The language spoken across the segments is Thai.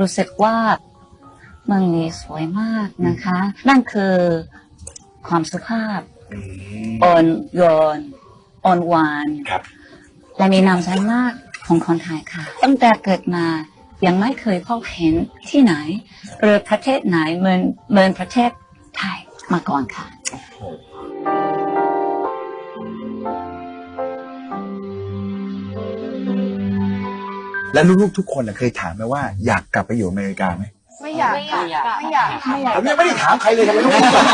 รู้สึกว่าเมืองนี้สวยมากนะคะ นั่นคือความสุภาพอืมอ่อนโยนอ่อนหวานครับ และมีน้ำใจมากของคนไทยค่ะ ตั้งแต่เกิดมายังไม่เคยพบเห็นที่ไหนหรือประเทศไหนเหมือนเหมือนประเทศไทยมาก่อนค่ะ แล้วลูกๆทุกคนน่ะเคยถามไหมว่าอยากกลับไปอยู่อเมริกาไหมไม่อยากไม่อยากไม่อยากไม่อยาก ผมยังไม่ได้ถามใครเลยทำไมต้องตอบ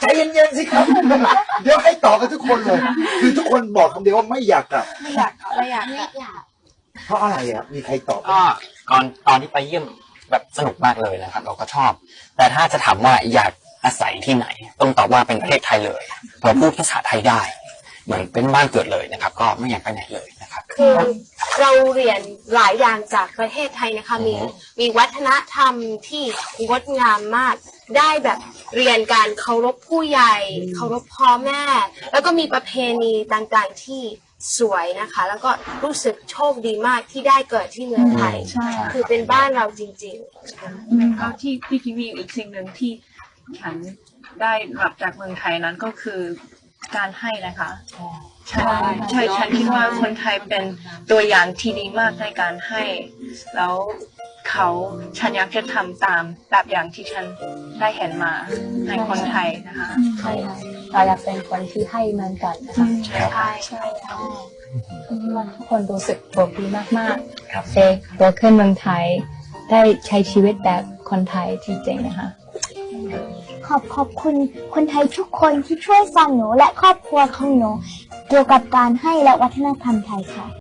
ใจเย็นๆสิครับ เดี๋ยวให้ตอบกันทุกคนเลย คือทุกคนบอกคำเดียวว่าไม่อยากกลับ ไม่อยากไม่อยากไม่อยากเพราะอะไรอะมีใครตอบไหมก็ก่อนตอนที่ไปเยี่ยมแบบสนุกมากเลยนะครับ เราก็ชอบ แต่ถ้าจะถามว่าอยากอาศัยที่ไหน ต้องตอบว่าเป็นประเทศไทยเลยเพราะพูดภาษาไทยได้ เหมือนเป็นบ้านเกิดเลยนะครับ ก็ไม่อยากไปไหนเลยนะครับ คือ เราเรียนหลายอย่างจากประเทศไทยนะคะมีอือฮึมีวัฒนธรรมที่งดงามมาก ได้แบบเรียนการเคารพผู้ใหญ่เคารพพ่อแม่ แล้วก็มีประเพณีต่างๆที่สวยนะคะ แล้วก็รู้สึกโชคดีมากที่ได้เกิดที่เมืองไทยใช่คือเป็นบ้านเราจริงแล้วที่พี่คิดมีอีกสิ่งหนึ่งที่ฉันได้รับจากเมืองไทยนั้นก็คือ การให้นะคะใช่ใช่ฉันคิดว่าคนไทยเป็นตัวอย่างที่ดีมากในการให้ แล้วเขาฉันอยากจะทำตามแบบอย่างที่ฉันได้เห็นมาในคนไทยนะคะใช่ค่ะเราอยากเป็นคนที่ให้เหมือนกันนะคะครับๆใช่ใช่ค่ะว่าทุกคนรู้สึกโชคดีมากครับๆเฟกโตขึ้นเมืองไทยได้ใช้ชีวิตแบบคนไทยจริงๆนะคะ ขอบขอบคุณคนไทยทุกคนที่ช่วยสอนหนูและครอบครัวของหนู เกี่ยวกับการให้และวัฒนธรรมไทยค่ะ